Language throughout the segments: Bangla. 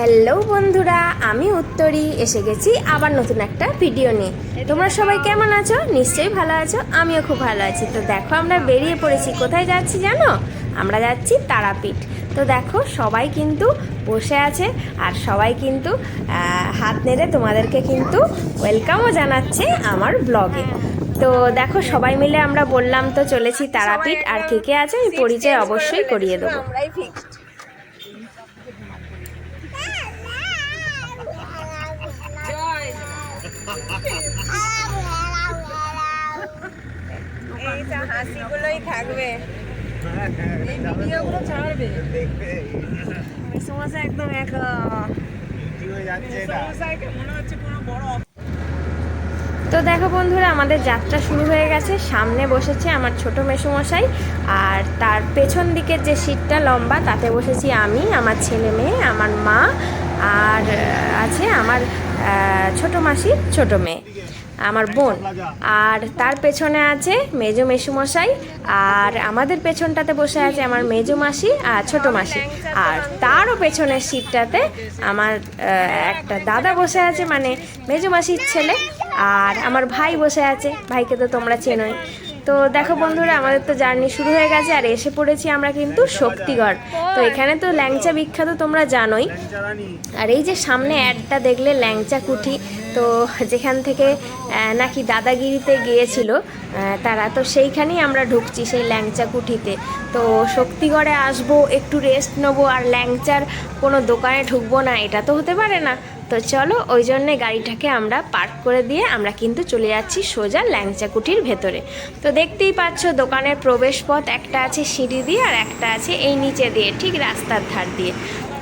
হ্যালো বন্ধুরা, আমি উত্তরী। এসে গেছি আবার নতুন একটা ভিডিও নিয়ে। তোমরা সবাই কেমন আছো? নিশ্চয়ই ভালো আছো, আমিও খুব ভালো আছি। তো দেখো আমরা বেরিয়ে পড়েছি। কোথায় যাচ্ছি জানো? আমরা যাচ্ছি তারাপীঠ। তো দেখো, সবাই কিন্তু বসে আছে আর সবাই কিন্তু হাত নেড়ে তোমাদেরকে কিন্তু ওয়েলকামও জানাচ্ছে আমার ব্লগে তো দেখো, সবাই মিলে আমরা বললাম তো চলেছি তারাপীঠ। আর কে কে আছে আমি পরিচয় অবশ্যই করিয়ে দেবো। এই তো হাসিগুলোই থাকবে। এই ভিডিওগুলো ছাড়বে। সমস্যা একদম এক সমস্যাকে হচ্ছে কোনো বড় তো দেখো বন্ধুরা আমাদের যাত্রা শুরু হয়ে গেছে। সামনে বসেছে আমার ছোট মেসোমশাই আর তার পেছন দিকের যে সিটটা লম্বা তাতে বসেছি আমি আমার ছেলে মেয়ে আমার মা আর আছে আমার ছোট মাসির ছোট মেয়ে, আমার বোন। আর তার পেছনে আছে মেজো মেসুমশাই আর আমাদের পেছনটাতে বসে আছে আমার মেজো মাসি আর ছোট মাসি। আর তারও পেছনের সিটটাতে আমার একটা দাদা বসে আছে মানে মেজো মাসির ছেলে, আর আমার ভাই বসে আছে। ভাইকে তো তোমরা চেনোই। তো দেখো বন্ধুরা, আমাদের তো জার্নি শুরু হয়ে গেছে আর এসে পড়েছি আমরা কিন্তু শক্তিগড়। তো এখানে তো ল্যাংচা বিখ্যাত তোমরা জানোই। আর এই যে সামনে অ্যাডটা দেখলে, ল্যাংচা কুঠি, তো যেখান থেকে নাকি দাদাগিরিতে গিয়েছিল তারা, তো সেইখানেই আমরা ঢুকছি সেই ল্যাংচা কুঠিতে। তো শক্তিগড়ে আসব, একটু রেস্ট নেব, আর ল্যাংচার কোনো দোকানে ঢুকবো না, এটা তো হতে পারে না। তো চলো, ওই জন্যে গাড়িটাকে আমরা পার্ক করে দিয়ে আমরা কিন্তু চলে যাচ্ছি সোজা ল্যাংচা কুঠির ভেতরে। তো দেখতেই পাচ্ছ, দোকানের প্রবেশ পথ একটা আছে সিঁড়ি দিয়ে আর একটা আছে এই নিচে দিয়ে, ঠিক রাস্তার ধার দিয়ে।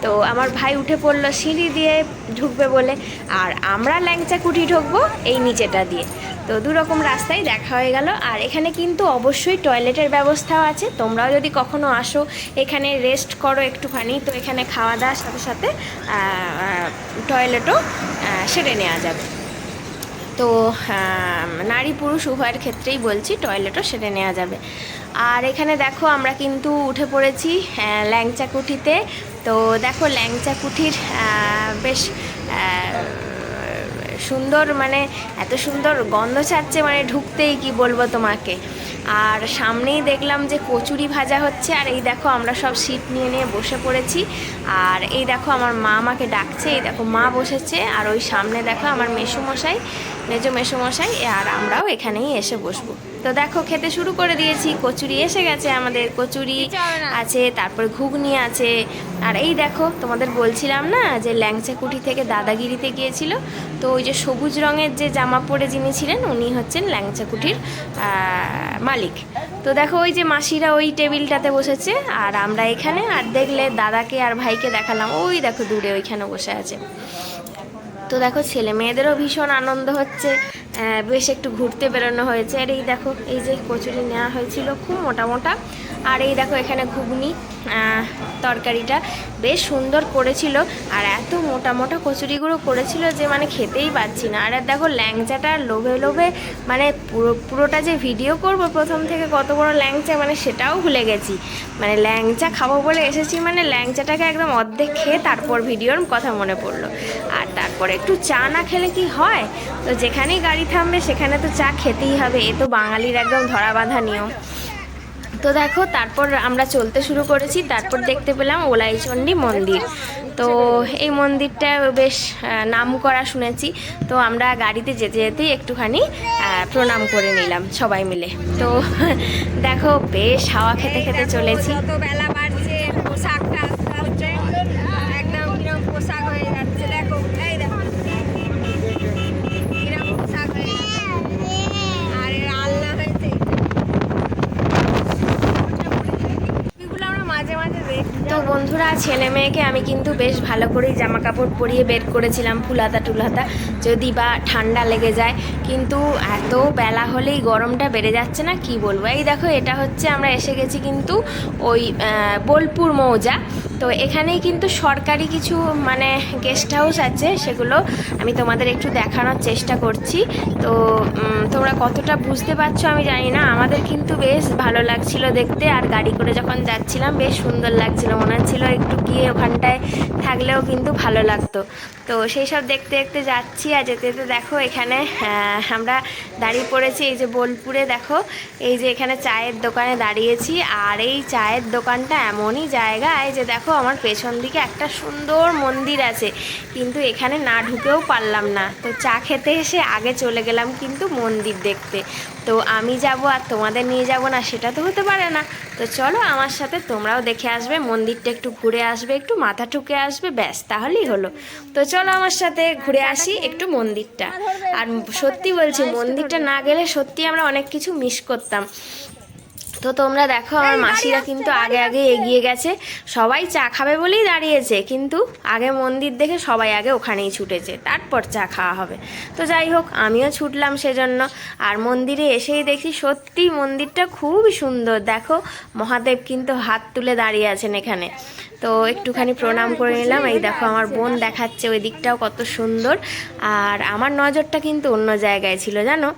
তো আমার ভাই উঠে পড়ল সিঁড়ি দিয়ে ঢুকবে বলে, আর আমরা ল্যাংচা কুঠি ঢুকবো এই নিচেটা দিয়ে। তো দু রকম রাস্তায় দেখা হয়ে গেল, আর এখানে কিন্তু অবশ্যই টয়লেটের ব্যবস্থাও আছে। তোমরাও যদি কখনো আসো, এখানে রেস্ট করো একটুখানি, তো এখানে খাওয়া দাওয়ার সাথে সাথে টয়লেটও সেরে নেওয়া যাবে। তো নারী পুরুষ উভয়ের ক্ষেত্রেই বলছি, টয়লেটও সেরে নেওয়া যাবে। আর এখানে দেখো আমরা কিন্তু উঠে পড়েছি ল্যাংচা কুঠিতে। তো দেখো ল্যাংচা কুঠির বেশ সুন্দর মানে এত সুন্দর গন্ধ ছাড়ছে মানে ঢুকতেই কি বলব তোমাকে। আর সামনেই দেখলাম যে কচুরি ভাজা হচ্ছে, আর এই দেখো আমরা সব সিট নিয়ে নিয়ে বসে পড়েছি। আর এই দেখো আমার মা আমাকে ডাকছে, এই দেখো মা বসেছে, আর ওই সামনে দেখো আমার মেসুমশাই। মেজো মেসুমশাই আর আমরাও এখানেই এসে বসবো। তো দেখো খেতে শুরু করে দিয়েছি। কচুরি এসে গেছে আমাদের। কচুরি আছে তারপর ঘুগনি আছে। আর এই দেখো তোমাদের বলছিলাম না যে ল্যাংচা কুঠি থেকে দাদাগিরিতে গিয়েছিল? তো ওই যে সবুজ রঙের যে জামা পরে যিনি ছিলেন উনি হচ্ছেন ল্যাংচা কুঠির আহ, মালিক। তো দেখো ওই যে মাসিরা ওই টেবিলটাতে বসেছে আর আমরা এখানে আর দেখলে দাদাকে আর ভাইকে দেখালাম। ওই দেখো দূরে ওইখানে বসে আছে। তো দেখো ছেলে মেয়েদেরও ভীষণ আনন্দ হচ্ছে বেশ একটু ঘুরতে বেরোনো হয়েছে। আর এই দেখো, এই যে কচুরি নেওয়া হয়েছিল খুব মোটা মোটা। আর এই দেখো এখানে ঘুগনি তরকারিটা বেশ সুন্দর করেছিল আর এত মোটা মোটা কচুরিগুলো করেছিল যে মানে খেতেই পাচ্ছি না। আর দেখো ল্যাংচাটা লোভে লোভে মানে পুরো, পুরোটা যে ভিডিও করব প্রথম থেকে কত বড় ল্যাংচা মানে সেটাও ভুলে গেছি। মানে ল্যাংচা খাব বলে এসেছি মানে ল্যাংচাটাকে একদম অর্ধেক খেয়ে তারপর ভিডিওর কথা মনে পড়ল। আর তারপরে একটু চা না খেলে কি হয়? তো যেখানেই গাড়ি থামবে সেখানে তো চা খেতেই হবে। এ তো বাঙালির একদম ধরা বাঁধা নিয়ম। তো দেখো, তারপর আমরা চলতে শুরু করেছি। তারপর দেখতে পেলাম ওলাইচণ্ডী মন্দির। তো এই মন্দিরটা বেশ নাম করা শুনেছি। তো আমরা গাড়িতে যেতে যেতেই একটুখানি প্রণাম করে নিলাম সবাই মিলে। তো দেখো, বেশ হাওয়া খেতে খেতে চলেছি। বেলা বাড়ছে, পোশাকটা ছেলে মেয়েকে আমি কিন্তু বেশ ভালো করেই জামা কাপড় পরিয়ে বের করেছিলাম, ফুলাতা টুলাতা যদি বা ঠান্ডা লেগে যায়, কিন্তু এত বেলা হলেই গরমটা বেড়ে যাচ্ছে না, কি বলব? এই দেখো, এটা হচ্ছে আমরা এসে গেছি কিন্তু ওই বোলপুর মৌজা। তো এখানেই কিন্তু সরকারি কিছু মানে গেস্ট হাউস আছে, সেগুলো আমি তোমাদের একটু দেখানোর চেষ্টা করছি। তো তোমরা কতটা বুঝতে পারছ আমি জানি না। আমাদের কিন্তু বেশ ভালো লাগছিল দেখতে, আর গাড়ি করে যখন যাচ্ছিলাম, বেশ সুন্দর লাগছিল। মনে হচ্ছিল একটু গিয়ে ওখানটায় থাকলেও কিন্তু ভালো লাগতো। তো সেই সব দেখতে দেখতে যাচ্ছি আর যেতে যেতে দেখো এখানে আমরা দাঁড়িয়ে পড়েছি এই যে বোলপুরে দেখো, এই যে এখানে চায়ের দোকানে দাঁড়িয়েছি আর এই চায়ের দোকানটা এমনই জায়গায় যে দেখো আমার পেছন দিকে একটা সুন্দর মন্দির আছে, কিন্তু এখানে না ঢুকেও পারলাম না। তো চা খেতে এসে আগে চলে গেলাম কিন্তু মন্দির দেখতে। তো আমি যাব আর তোমাদের নিয়ে যাব না, সেটা তো হতে পারে না। তো চলো আমার সাথে তোমরাও দেখে আসবে, মন্দিরটা একটু ঘুরে আসবে, একটু মাথা ঠুকে আসবে, ব্যাস, তাহলেই হলো। তো চলো আমার সাথে ঘুরে আসি একটু মন্দিরটা। আর সত্যি বলছি, মন্দিরটা না গেলে সত্যি আমরা অনেক কিছু মিস করতাম। তো তোমরা দেখো আমার মাসিরা কিন্তু আগে আগে এগিয়ে গেছে। সবাই চা খাবে বলেই দাঁড়িয়েছে কিন্তু আগে মন্দির দেখে সবাই আগে ওখানেই ছুটেছে। তারপর চা খাওয়া হবে। তো যাই হোক আমিও ছুটলাম সেজন্য। আর মন্দিরে এসেই দেখি সত্যি মন্দিরটা খুব সুন্দর। দেখো মহাদেব কিন্তু হাত তুলে দাঁড়িয়ে আছেন এখানে। তো একটুখানি প্রণাম করে নিলাম। এই দেখো আমার বোন দেখাচ্ছে ওই দিকটাও কত সুন্দর। আর আমার নজরটা কিন্তু অন্য জায়গায় ছিল, জানো?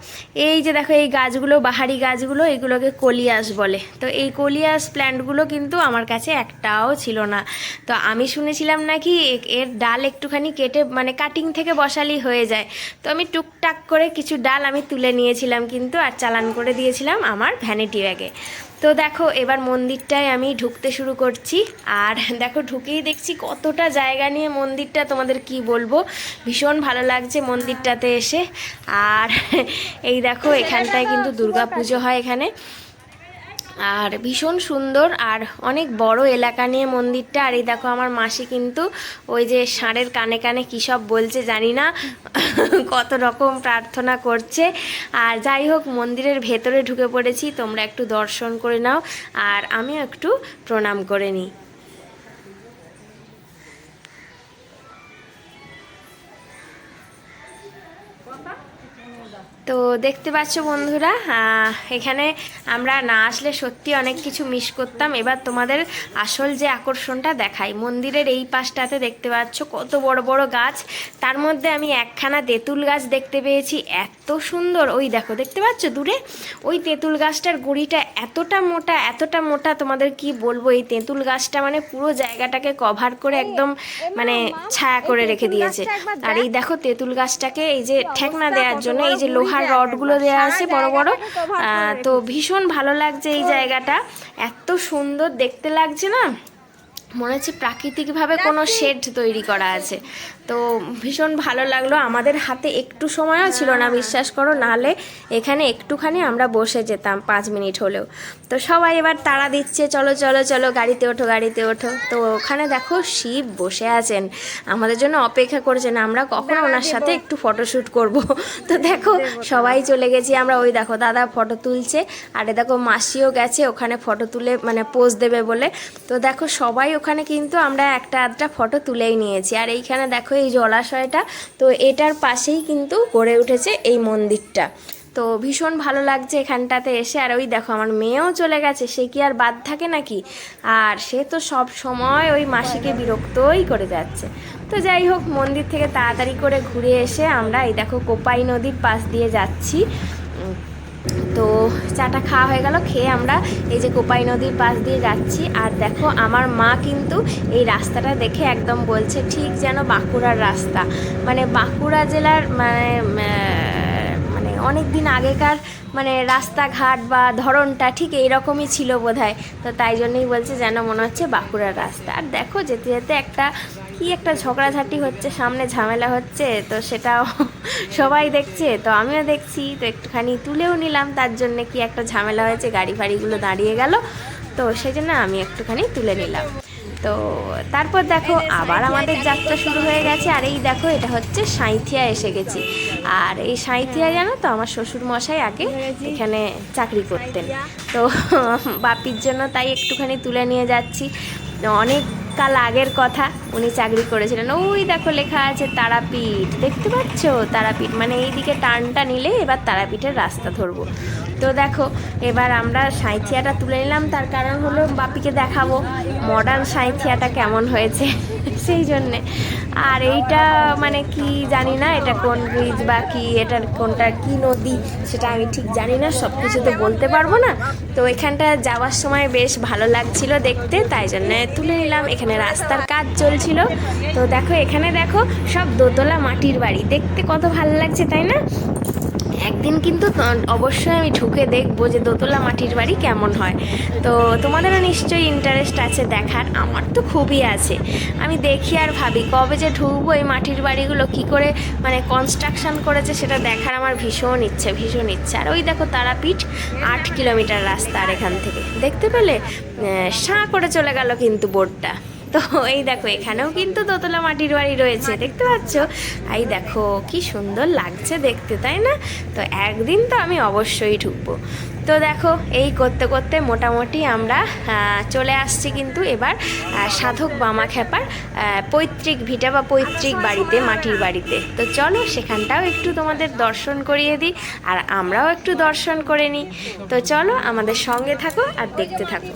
এই যে দেখো, এই গাছগুলো, বাহারি গাছগুলো, এগুলোকে কলিয়াস বলে। তো এই কলিয়াস প্ল্যান্টগুলো কিন্তু আমার কাছে একটাও ছিল না। তো আমি শুনেছিলাম নাকি এর ডাল একটুখানি কেটে মানে কাটিং থেকে বসালি হয়ে যায়। তো আমি টুকটাক করে কিছু ডাল আমি তুলে নিয়েছিলাম কিন্তু, আর চালান করে দিয়েছিলাম আমার ভ্যানিটি ব্যাগে তো দেখো, এবার মন্দিরটায় আমি ঢুকতে শুরু করছি। আর দেখো, ঢুকেই দেখছি কতটা জায়গা নিয়ে মন্দিরটা, তোমাদের কি বলব? ভীষণ ভালো লাগছে মন্দিরটাতে এসে। আর এই দেখো, এখানটায় কিন্তু দুর্গা পুজো হয় এখানে। আর ভীষণ সুন্দর আর অনেক বড় এলাকা নিয়ে মন্দিরটা। আর এই দেখো আমার মাসি কিন্তু ওই যে ষাঁড়ের কানে কানে কী সব বলছে জানি না। কত রকম প্রার্থনা করছে। আর যাই হোক, মন্দিরের ভেতরে ঢুকে পড়েছি। তোমরা একটু দর্শন করে নাও। আর আমিও একটু প্রণাম করে নিই। তো দেখতে পাচ্ছ বন্ধুরা এখানে আমরা না আসলে সত্যি অনেক কিছু মিস করতাম। এবার তোমাদের আসল যে আকর্ষণটা দেখাই। মন্দিরের এই পাশটাতে দেখতে পাচ্ছ কত বড় বড় গাছ। তার মধ্যে আমি একখানা তেঁতুল গাছ দেখতে পেয়েছি। এত সুন্দর। ওই দেখো দেখতে পাচ্ছ দূরে? ওই তেঁতুল গাছটার গুড়িটা এতটা মোটা এতটা মোটা তোমাদের কি বলব? এই তেঁতুল গাছটা মানে পুরো জায়গাটাকে কভার করে একদম মানে ছায়া করে রেখে দিয়েছে। আর এই দেখো। তেঁতুল গাছটাকে এই যে ঠেকনা দেওয়ার জন্য এই যে লোহার রডগুলো দেওয়া আছে বড় বড়। আহ, তো ভীষণ ভালো লাগছে এই জায়গাটা। এত সুন্দর দেখতে লাগছে না? মনে হচ্ছে প্রাকৃতিকভাবে কোনো শেড তৈরি করা আছে। তো ভীষণ ভালো লাগল। আমাদের হাতে একটু সময়ও ছিল না বিশ্বাস করো নাহলে এখানে একটুখানি আমরা বসে যেতাম পাঁচ মিনিট হলেও। তো সবাই এবার তাড়া দিচ্ছে চলো চলো চলো গাড়িতে ওঠো গাড়িতে ওঠো। তো ওখানে দেখো শিব বসে আছেন। আমাদের জন্য অপেক্ষা করছেন আমরা কখন ওনার সাথে একটু ফটোশ্যুট করব। তো দেখো সবাই চলে গেছি আমরা ওই দেখো দাদা ফটো তুলছে আর এ দেখো মাসিও গেছে ওখানে ফটো তুলে মানে পোজ দেবে বলে। তো দেখো সবাই ওখানে কিন্তু আমরা একটা আধটা ফটো তুলেই নিয়েছি। আর এইখানে দেখো এই জলাশয়টা, তো এটার পাশেই কিন্তু গড়ে উঠেছে এই মন্দিরটা। তো ভীষণ ভালো লাগছে এখানটাতে এসে। আর ওই দেখো, আমার মেয়েও চলে গেছে, সে কি আর বাদ থাকে নাকি? আর সে তো সব সময় ওই মাসিকে বিরক্তই করে যাচ্ছে। তো যাই হোক, মন্দির থেকে তাড়াতাড়ি করে ঘুরে এসে আমরা এই দেখো কোপাই নদীর পাশ দিয়ে যাচ্ছি। তো চাটা খাওয়া হয়ে গেল, খেয়ে আমরা এই যে কোপাই নদীর পাশ দিয়ে যাচ্ছি। আর দেখো, আমার মা কিন্তু এই রাস্তাটা দেখে একদম বলছে, ঠিক যেন বাঁকুড়ার রাস্তা। মানে বাঁকুড়া জেলার মানে মানে অনেক দিন আগেকার মানে রাস্তাঘাট বা ধরনটা ঠিক এইরকমই ছিল বোধহয়। তো তাই জন্যই বলছে যেন মনে হচ্ছে বাঁকুড়ার রাস্তা। আর দেখো, যেতে যেতে একটা কি একটা ঝগড়াঝাটি হচ্ছে, সামনে ঝামেলা হচ্ছে, তো সেটাও সবাই দেখছে, তো আমিও দেখছি, তো একটুখানি তুলেও নিলাম, তার জন্য কি একটা ঝামেলা হয়েছে, গাড়ি ফাড়িগুলো দাঁড়িয়ে গেল, তো সেই জন্য আমি একটুখানি তুলে নিলাম। তো তারপর দেখো, আবার আমাদের যাত্রা শুরু হয়ে গেছে, আর এই দেখো, এটা হচ্ছে সাঁইথিয়া এসে গেছি। আর এই সাঁইথিয়া জানো তো, আমার শ্বশুর মশাই আগে এখানে চাকরি করতেন। তো বাপির জন্য তাই একটুখানি তুলে নিয়ে যাচ্ছি। অনেক কাল আগের কথা উনি চাকরি করেছিলেন। ওই দেখো লেখা আছে তারাপীঠ। দেখতে পাচ্ছ? তারাপীঠ। মানে এই দিকে টানটা নিলে এবার তারাপীঠের রাস্তা ধরবো। তো দেখো, এবার আমরা সাঁইথিয়াটা তুলে নিলাম। তার কারণ হলো বাপিকে দেখাবো। মডার্ন সাঁইথিয়াটা কেমন হয়েছে। সেই জন্যে। আর এইটা মানে কি জানি না, এটা কোন ব্রিজ বা কি এটার কোনটা, কি নদী সেটা আমি ঠিক জানি না সব কিছু তো বলতে পারব না। তো এখানটা যাওয়ার সময় বেশ ভালো লাগছিল দেখতে, তাই জন্য তুলে নিলাম। এখানে রাস্তার কাজ চলছিল। তো দেখো, এখানে দেখো সব দোতলা মাটির বাড়ি। দেখতে কত ভালো লাগছে, তাই না? একদিন কিন্তু অবশ্যই আমি ঢুকে দেখব যে দোতলা মাটির বাড়ি কেমন হয়। তো তোমাদেরও নিশ্চয়ই ইন্টারেস্ট আছে দেখার, আমার তো খুবই আছে। আমি দেখি আর ভাবি, কবে যে ঢুকবো, এই মাটির বাড়িগুলো কি করে মানে কনস্ট্রাকশন করেছে সেটা দেখার আমার ভীষণ ইচ্ছে ভীষণ ইচ্ছে। আর ওই দেখো তারাপীঠ, আট কিলোমিটার রাস্তা আর এখান থেকে। দেখতে পেলে? সাঁ করে চলে গেল কিন্তু বোর্ডটা তো এই দেখো, এখানেও কিন্তু দোতলা মাটির বাড়ি রয়েছে, দেখতে পাচ্ছ? এই দেখো, কি সুন্দর লাগছে দেখতে, তাই না? তো একদিন তো আমি অবশ্যই ঢুকবো। তো দেখো এই করতে করতে মোটামুটি আমরা চলে আসছি কিন্তু এবার সাধক বামা খেপার পৈতৃক ভিটা বা পৈতৃক বাড়িতে মাটির বাড়িতে। তো চলো সেখানটাও একটু তোমাদের দর্শন করিয়ে দিই আর আমরাও একটু দর্শন করে নিই। তো চলো আমাদের সঙ্গে থাকো আর দেখতে থাকো।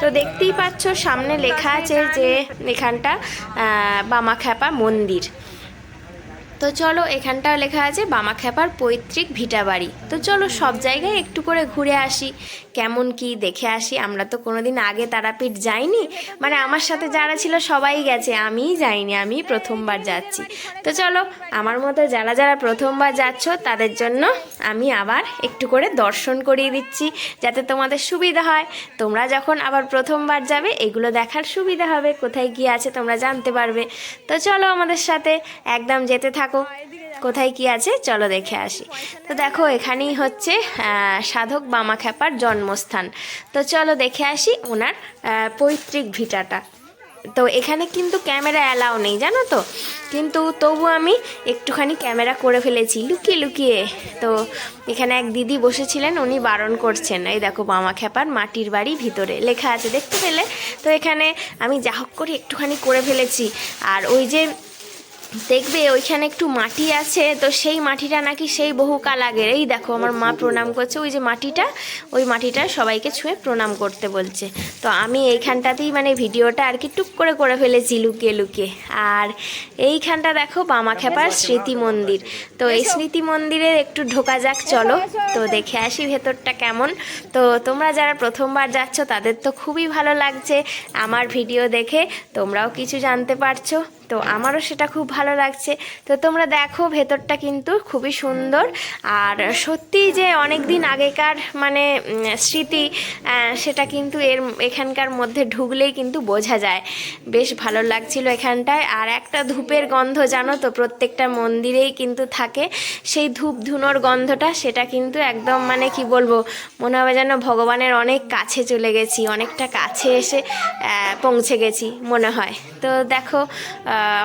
তো দেখতেই পাচ্ছ সামনে লেখা আছে যে এখানটা আহ, বামাখ্যাপা মন্দির। তো চলো, এখানটাও লেখা আছে বামাখ্যাপার পৈতৃক ভিটাবাড়ি। তো চলো, সব জায়গায় একটু করে ঘুরে আসি। কেমন কি দেখে আসি, আমরা তো কোনোদিন আগে তারাপীঠ যাইনি। মানে আমার সাথে যারা ছিল সবাই গেছে, আমিই যাইনি, আমি প্রথমবার যাচ্ছি। তো চলো, আমার মতো যারা যারা প্রথমবার যাচ্ছ, তাদের জন্য আমি আবার একটু করে দর্শন করিয়ে দিচ্ছি, যাতে তোমাদের সুবিধা হয়। তোমরা যখন আবার প্রথমবার যাবে, এগুলো দেখার সুবিধা হবে, কোথায় কি আছে তোমরা জানতে পারবে। তো চলো আমাদের সাথে একদম যেতে থাকো। কোথায় কি আছে? চলো দেখে আসি। তো দেখো, এখানেই হচ্ছে সাধক বামা খ্যাপার জন্মস্থান। তো চলো দেখে আসি ওনার পৈতৃক ভিটাটা। তো এখানে কিন্তু ক্যামেরা অ্যালাও নেই, জানো তো? কিন্তু তবু আমি একটুখানি ক্যামেরা করে ফেলেছি। লুকিয়ে লুকিয়ে। তো এখানে এক দিদি বসেছিলেন, উনি বারণ করছেন। এই দেখো বামা খেপার মাটির বাড়ি ভিতরে লেখা আছে, দেখতে পেলে? তো এখানে আমি যা হোক করে একটুখানি করে ফেলেছি। আর ওই যে দেখবে ওইখানে একটু মাটি আছে, তো সেই মাটিটা নাকি সেই বহুকাল আগের। এই দেখো, আমার মা প্রণাম করছে, ওই যে মাটিটা, ওই মাটিটা সবাইকে ছুঁয়ে প্রণাম করতে বলছে। তো আমি এইখানটাতেই মানে ভিডিওটা আর কি টুক করে করে ফেলেছি লুকিয়ে লুকিয়ে। আর এইখানটা দেখো, বামাখ্যাপার স্মৃতি মন্দির। তো এই স্মৃতি মন্দিরে একটু ঢোকা যাক, চলো। তো দেখে আসি ভেতরটা কেমন। তো তোমরা যারা প্রথমবার যাচ্ছ, তাদের তো খুবই ভালো লাগছে আমার ভিডিও দেখে। তোমরাও কিছু জানতে পারছ। তো আমারও সেটা খুব ভালো লাগছে। তো তোমরা দেখো, ভেতরটা কিন্তু খুবই সুন্দর। আর সত্যি যে অনেক দিন আগেকার মানে স্মৃতি সেটা কিন্তু এর, এখানকার মধ্যে ঢুকলেই কিন্তু বোঝা যায়। বেশ ভালো লাগছিল এখানটায়। আর একটা ধূপের গন্ধ জানো তো, প্রত্যেকটা মন্দিরেই কিন্তু থাকে। সেই ধূপ ধুনোর গন্ধটা, সেটা কিন্তু একদম মানে কি বলব, মনে হবে যেন ভগবানের অনেক কাছে চলে গেছি, অনেকটা কাছে এসে পৌঁছে গেছি মনে হয়। তো দেখো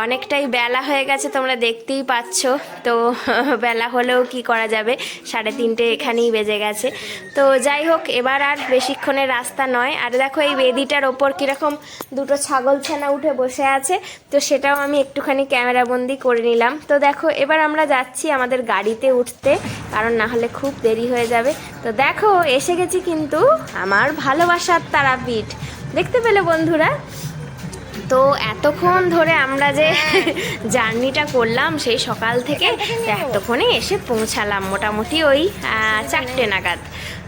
অনেকটাই বেলা হয়ে গেছে, তোমরা দেখতেই পাচ্ছ। তো বেলা হলেও কি করা যাবে? সাড়ে তিনটে এখানেই বেজে গেছে। তো যাই হোক, এবার আর বেশিক্ষণের রাস্তা নয়। আর দেখো, এই বেদিটার ওপর কীরকম দুটো ছাগল ছানা উঠে বসে আছে। তো সেটাও আমি একটুখানি ক্যামেরাবন্দি করে নিলাম। তো দেখো, এবার আমরা যাচ্ছি আমাদের গাড়িতে উঠতে, কারণ না হলে খুব দেরি হয়ে যাবে। তো দেখো, এসে গেছি কিন্তু আমার ভালোবাসার তারাপীঠ। দেখতে পেলে বন্ধুরা? তো এতক্ষণ ধরে আমরা যে জার্নিটা করলাম সেই সকাল থেকে, এতক্ষণে এসে পৌঁছালাম মোটামুটি ওই চারটে নাগাদ।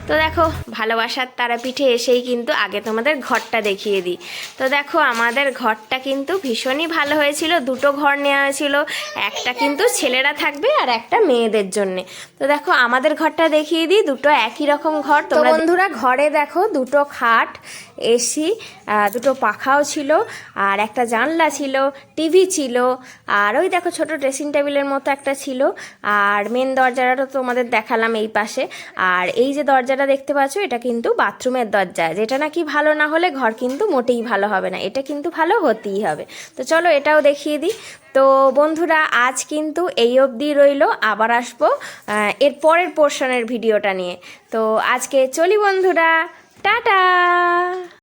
তো দেখো ভালোবাসার তারাপীঠে এসেই কিন্তু আগে তোমাদের ঘরটা দেখিয়ে দিই। তো দেখো আমাদের ঘরটা কিন্তু ভীষণই ভালো হয়েছিল। দুটো ঘর নেওয়া হয়েছিল। একটা কিন্তু ছেলেরা থাকবে আর একটা মেয়েদের জন্য। তো দেখো আমাদের ঘরটা দেখিয়ে দিই। দুটো একই রকম ঘর। তো বন্ধুরা ঘরে দেখো দুটো খাট এসি দুটো পাখাও ছিল আর একটা জানলা ছিল টিভি ছিল আর ওই দেখো ছোট ড্রেসিং টেবিলের মতো একটা ছিল। আর মেন দরজাটা তো তোমাদের দেখালাম এই পাশে। আর এই যে দরজাটা দেখতে পাচ্ছ, এটা কিন্তু বাথরুমের দরজা। যেটা নাকি ভালো না হলে ঘর কিন্তু মোটেই ভালো হবে না। এটা কিন্তু ভালো হতেই হবে। তো চলো এটাও দেখিয়ে দিই। তো বন্ধুরা, আজ কিন্তু এই অবধি রইল। আবার আসব এর পরের পোর্শনের ভিডিওটা নিয়ে। তো আজকে চলি বন্ধুরা। টাটা!